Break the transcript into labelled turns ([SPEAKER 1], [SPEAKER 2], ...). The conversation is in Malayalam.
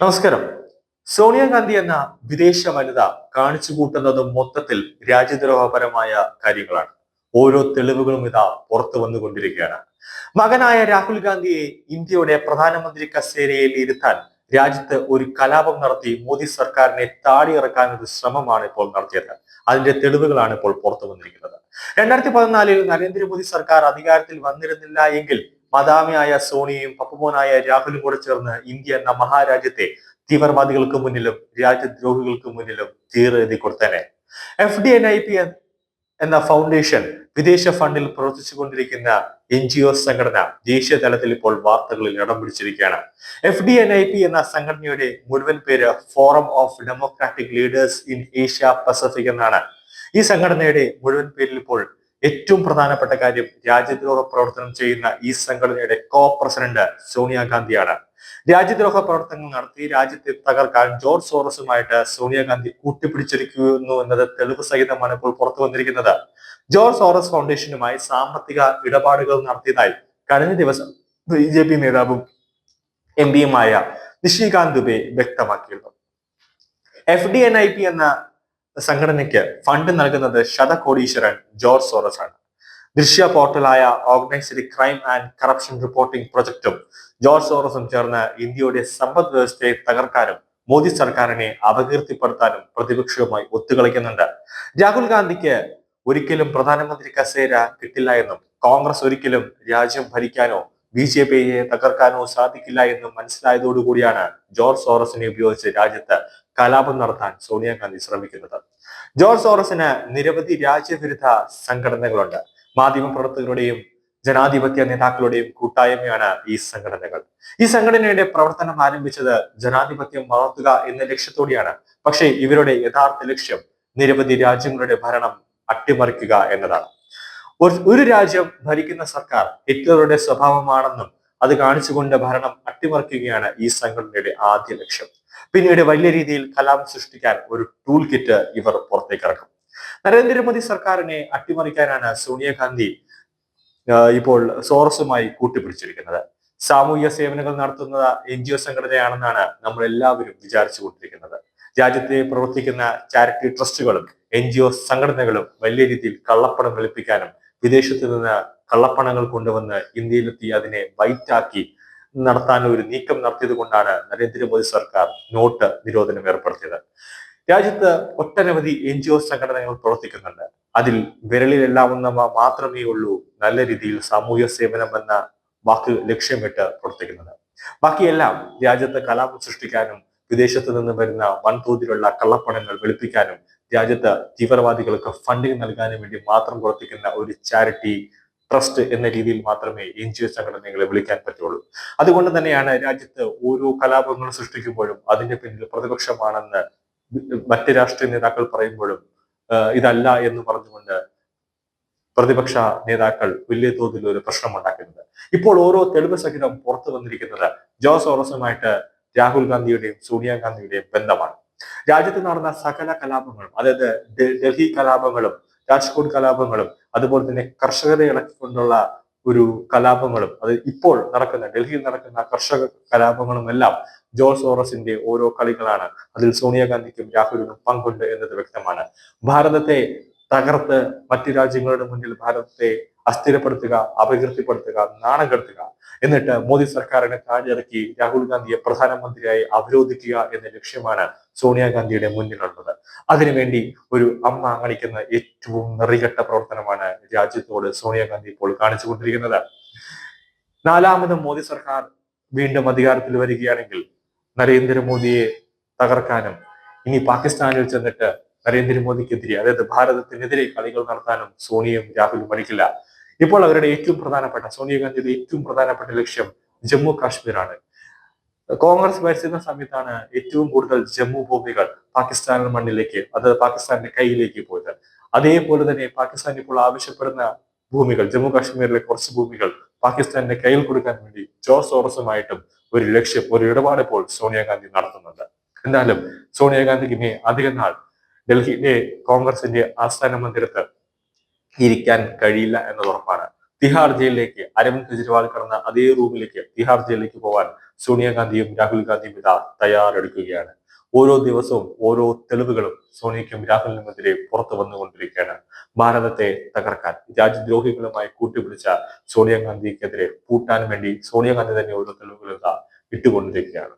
[SPEAKER 1] നമസ്കാരം. സോണിയാഗാന്ധി എന്ന വിദേശ വനിത കാണിച്ചു കൂട്ടുന്നത് മൊത്തത്തിൽ രാജ്യദ്രോഹപരമായ കാര്യങ്ങളാണ്. ഓരോ തെളിവുകളും ഇതാ പുറത്തു വന്നുകൊണ്ടിരിക്കുകയാണ്. മകനായ രാഹുൽ ഗാന്ധിയെ ഇന്ത്യയുടെ പ്രധാനമന്ത്രി കസേരയിൽ ഇരുത്താൻ രാജ്യത്ത് ഒരു കലാപം നടത്തി മോദി സർക്കാരിനെ താടിയിറക്കാൻ ഒരു ശ്രമമാണ് ഇപ്പോൾ നടത്തിയത്. അതിന്റെ തെളിവുകളാണ് ഇപ്പോൾ പുറത്തു വന്നിരിക്കുന്നത്. രണ്ടായിരത്തി പതിനാലിൽ നരേന്ദ്രമോദി സർക്കാർ അധികാരത്തിൽ വന്നിരുന്നില്ല എങ്കിൽ മദാമിയായ സോണിയും പപ്പുമോനായ രാഹുലും കൂടെ ചേർന്ന് ഇന്ത്യ എന്ന മഹാരാജ്യത്തെ തീവ്രവാദികൾക്ക് മുന്നിലും രാജ്യദ്രോഹികൾക്ക് മുന്നിലും തീരെഴുതി കൊടുത്തേനെ. F D N I P എന്ന ഫൗണ്ടേഷൻ വിദേശ ഫണ്ടിൽ പ്രവർത്തിച്ചുകൊണ്ടിരിക്കുന്ന എൻ ജി ഒ സംഘടന ദേശീയ തലത്തിൽ ഇപ്പോൾ വാർത്തകളിൽ ഇടം പിടിച്ചിരിക്കുകയാണ്. F D N I P എന്ന സംഘടനയുടെ മുഴുവൻ പേര് forum of democratic leaders in Asia Pacific എന്നാണ്. ഈ സംഘടനയുടെ മുഴുവൻ പേരിൽ ഇപ്പോൾ ഏറ്റവും പ്രധാനപ്പെട്ട കാര്യം രാജ്യദ്രോഹ പ്രവർത്തനം ചെയ്യുന്ന ഈ സംഘടനയുടെ കോ പ്രസിഡന്റ് സോണിയാഗാന്ധിയാണ്. രാജ്യദ്രോഹ പ്രവർത്തനങ്ങൾ നടത്തി രാജ്യത്തെ തകർക്കാൻ ജോർജ് സോറസുമായിട്ട് സോണിയാഗാന്ധി കൂട്ടിപ്പിടിച്ചിരിക്കുന്നു എന്നത് തെളിവ് സഹിതമാണ് ഇപ്പോൾ പുറത്തു വന്നിരിക്കുന്നത്. ജോർജ് സോറസ് ഫൗണ്ടേഷനുമായി സാമ്പത്തിക ഇടപാടുകൾ നടത്തിയതായി കഴിഞ്ഞ ദിവസം ബി ജെ പി നേതാവും എം പിയുമായ നിഷികാന്ത് ദുബെ വ്യക്തമാക്കിയിരുന്നു. F D N I P എന്ന സംഘടനയ്ക്ക് ഫണ്ട് നൽകുന്നത് ശതകോടീശ്വരൻ ജോർജ് സോറസ് ആണ് ദൃശ്യ പോർട്ടലായ organised crime and corruption reporting പ്രൊജക്ടും George സോറസും ചേർന്ന് ഇന്ത്യയുടെ സമ്പദ് വ്യവസ്ഥയെ തകർക്കാനും മോദി സർക്കാരിനെ അപകീർത്തിപ്പെടുത്താനും പ്രതിപക്ഷവുമായി ഒത്തുകളിക്കുന്നുണ്ട്. രാഹുൽ ഗാന്ധിക്ക് ഒരിക്കലും പ്രധാനമന്ത്രി കസേര കിട്ടില്ല എന്നും കോൺഗ്രസ് ഒരിക്കലും രാജ്യം ഭരിക്കാനോ ബി ജെ പിയെ തകർക്കാനോ സാധിക്കില്ല എന്നും മനസ്സിലായതോടുകൂടിയാണ് ജോർജ് സോറസിനെ ഉപയോഗിച്ച് രാജ്യത്ത് കലാപം നടത്താൻ സോണിയാഗാന്ധി ശ്രമിക്കുന്നത്. ജോർജ് സോറസിന് നിരവധി രാജ്യവിരുദ്ധ സംഘടനകളുണ്ട്. മാധ്യമപ്രവർത്തകരുടെയും ജനാധിപത്യ നേതാക്കളുടെയും കൂട്ടായ്മയാണ് ഈ സംഘടനകൾ. ഈ സംഘടനയുടെ പ്രവർത്തനം ആരംഭിച്ചത് ജനാധിപത്യം വളർത്തുക എന്ന ലക്ഷ്യത്തോടെയാണ്. പക്ഷേ ഇവരുടെ യഥാർത്ഥ ലക്ഷ്യം നിരവധി രാജ്യങ്ങളുടെ ഭരണം അട്ടിമറിക്കുക എന്നതാണ്. ഒരു രാജ്യം ഭരിക്കുന്ന സർക്കാർ ഹിറ്റ്ലറുടെ സ്വഭാവമാണെന്നും അത് കാണിച്ചുകൊണ്ട് ഭരണം അട്ടിമറിക്കുകയാണ് ഈ സംഘടനയുടെ ആദ്യ ലക്ഷ്യം. പിന്നീട് വലിയ രീതിയിൽ കലാം സൃഷ്ടിക്കാൻ ഒരു ടൂൾ കിറ്റ് ഇവർ പുറത്തേക്ക് ഇറക്കും. നരേന്ദ്രമോദി സർക്കാരിനെ അട്ടിമറിക്കാനാണ് സോണിയാഗാന്ധി ഇപ്പോൾ സോറസുമായി കൂട്ടിപ്പിടിച്ചിരിക്കുന്നത്. സാമൂഹിക സേവനങ്ങൾ നടത്തുന്ന എൻ ജി ഒ സംഘടനയാണെന്നാണ് നമ്മൾ എല്ലാവരും വിചാരിച്ചു കൊണ്ടിരിക്കുന്നത് രാജ്യത്തെ പ്രവർത്തിക്കുന്ന ചാരിറ്റി ട്രസ്റ്റുകളും എൻ ജി ഒ സംഘടനകളും വലിയ രീതിയിൽ കള്ളപ്പണം വെളുപ്പിക്കാനും വിദേശത്ത് നിന്ന് കള്ളപ്പണങ്ങൾ കൊണ്ടുവന്ന് ഇന്ത്യയിലെത്തി അതിനെ വൈറ്റാക്കി നടത്താൻ ഒരു നീക്കം നടത്തിയത് കൊണ്ടാണ് നരേന്ദ്രമോദി സർക്കാർ നോട്ട് നിരോധനം ഏർപ്പെടുത്തിയത്. രാജ്യത്ത് ഒട്ടനവധി എൻ ജി ഒ സംഘടനകൾ പ്രവർത്തിക്കുന്നുണ്ട്. അതിൽ വിരലിലെല്ലാവുന്നവ മാത്രമേ ഉള്ളൂ നല്ല രീതിയിൽ സാമൂഹ്യ സേവനം എന്ന വാക്ക് ലക്ഷ്യമിട്ട് പ്രവർത്തിക്കുന്നത്. ബാക്കിയെല്ലാം രാജ്യത്ത് കലാപം സൃഷ്ടിക്കാനും വിദേശത്ത് നിന്ന് വരുന്ന വൻതോതിലുള്ള കള്ളപ്പണങ്ങൾ വെളുപ്പിക്കാനും രാജ്യത്ത് തീവ്രവാദികൾക്ക് ഫണ്ടിങ് നൽകാനും വേണ്ടി മാത്രം പ്രവർത്തിക്കുന്ന ഒരു ചാരിറ്റി ട്രസ്റ്റ് എന്ന രീതിയിൽ മാത്രമേ എൻ ജി ഒ സംഘടനകളെ വിളിക്കാൻ പറ്റുള്ളൂ. അതുകൊണ്ട് തന്നെയാണ് രാജ്യത്ത് ഓരോ കലാപങ്ങൾ സൃഷ്ടിക്കുമ്പോഴും അതിന്റെ പിന്നിൽ പ്രതിപക്ഷമാണെന്ന് മറ്റ് രാഷ്ട്രീയ നേതാക്കൾ പറയുമ്പോഴും ഇതല്ല എന്ന് പറഞ്ഞുകൊണ്ട് പ്രതിപക്ഷ നേതാക്കൾ വലിയ തോതിൽ ഒരു പ്രശ്നം ഉണ്ടാക്കുന്നത് ഇപ്പോൾ ഓരോ തെളിവ് സഹിതം പുറത്തു വന്നിരിക്കുന്നത് ജോസ് ഓറസുമായിട്ട് രാഹുൽ ഗാന്ധിയുടെയും സോണിയാഗാന്ധിയുടെയും ബന്ധമാണ്. രാജ്യത്ത് നടന്ന സകല കലാപങ്ങളും അതായത് ഡൽഹി കലാപങ്ങളും രാജ്കോട്ട് കലാപങ്ങളും അതുപോലെ തന്നെ കർഷകരെ ഇളക്കിക്കൊണ്ടുള്ള ഒരു കലാപങ്ങളും അത് ഇപ്പോൾ നടക്കുന്ന ഡൽഹിയിൽ നടക്കുന്ന കർഷക കലാപങ്ങളും എല്ലാം ജോർജ് സോറസിന്റെ ഓരോ കളികളാണ്. അതിൽ സോണിയാഗാന്ധിക്കും രാഹുലിനും പങ്കുണ്ട് എന്നത് വ്യക്തമാണ്. ഭാരതത്തെ തകർത്ത് മറ്റു രാജ്യങ്ങളുടെ മുന്നിൽ ഭാരതത്തെ അസ്ഥിരപ്പെടുത്തുക അപകീർത്തിപ്പെടുത്തുക നാണം കെടുത്തുക. എന്നിട്ട് മോദി സർക്കാരിനെ താഴെയിറക്കി രാഹുൽ ഗാന്ധിയെ പ്രധാനമന്ത്രിയായി അവരോധിക്കുക എന്ന ലക്ഷ്യമാണ് സോണിയാഗാന്ധിയുടെ മുന്നിലുള്ളത്. അതിനുവേണ്ടി ഒരു അമ്മ കാണിക്കുന്ന ഏറ്റവും നെറികെട്ട പ്രവർത്തനമാണ് രാജ്യത്തോട് സോണിയാഗാന്ധി ഇപ്പോൾ കാണിച്ചുകൊണ്ടിരിക്കുന്നത്. നാലാമത് മോദി സർക്കാർ വീണ്ടും അധികാരത്തിൽ വരികയാണെങ്കിൽ നരേന്ദ്രമോദിയെ തകർക്കാനും ഇനി പാകിസ്ഥാനിൽ ചെന്നിട്ട് നരേന്ദ്രമോദിക്കെതിരെ അതായത് ഭാരതത്തിനെതിരെ കളികൾ നടത്താനും സോണിയയും രാഹുലും മടിക്കില്ല. ഇപ്പോൾ അവരുടെ ഏറ്റവും പ്രധാനപ്പെട്ട സോണിയാഗാന്ധിയുടെ ഏറ്റവും പ്രധാനപ്പെട്ട ലക്ഷ്യം ജമ്മു കാശ്മീരാണ്. കോൺഗ്രസ് ഭരിച്ചിരുന്ന സമയത്താണ് ഏറ്റവും കൂടുതൽ ജമ്മു ഭൂമികൾ പാകിസ്ഥാൻ മണ്ണിലേക്ക് അത് പാകിസ്ഥാന്റെ കയ്യിലേക്ക് പോയത്. അതേപോലെ തന്നെ പാകിസ്ഥാൻ ഇപ്പോൾ ആവശ്യപ്പെടുന്ന ഭൂമികൾ ജമ്മു കാശ്മീരിലെ കുറച്ച് ഭൂമികൾ പാകിസ്ഥാന്റെ കയ്യിൽ കൊടുക്കാൻ വേണ്ടി ജോസ് സോറസുമായിട്ടും ഒരു ലക്ഷ്യം ഒരു ഇടപാട് ഇപ്പോൾ സോണിയാഗാന്ധി നടത്തുന്നുണ്ട്. എന്നാലും സോണിയാഗാന്ധിക്ക് ഇനി അധികം നാൾ ഡൽഹിയിലെ കോൺഗ്രസിന്റെ ആസ്ഥാന മന്ദിരത്ത് ഇരിക്കാൻ കഴിയില്ല എന്നത് ഉറപ്പാണ് തിഹാർ ജയിലിലേക്ക് അരവിന്ദ് കെജ്രിവാൾ കടന്ന അതേ റൂമിലേക്ക് തിഹാർ ജയിലിലേക്ക് പോകാൻ സോണിയാഗാന്ധിയും രാഹുൽ ഗാന്ധിയും ഇതാ തയ്യാറെടുക്കുകയാണ്. ഓരോ ദിവസവും ഓരോ തെളിവുകളും സോണിയയ്ക്കും രാഹുലിനുമെതിരെ പുറത്തു വന്നുകൊണ്ടിരിക്കുകയാണ്. ഭാരതത്തെ തകർക്കാൻ രാജ്യദ്രോഹികളുമായി കൂട്ടുപിടിച്ച സോണിയാഗാന്ധിക്കെതിരെ പൂട്ടാൻ വേണ്ടി സോണിയാഗാന്ധി തന്നെ ഓരോ തെളിവുകൾ ഇതാ ഇട്ടുകൊണ്ടിരിക്കുകയാണ്.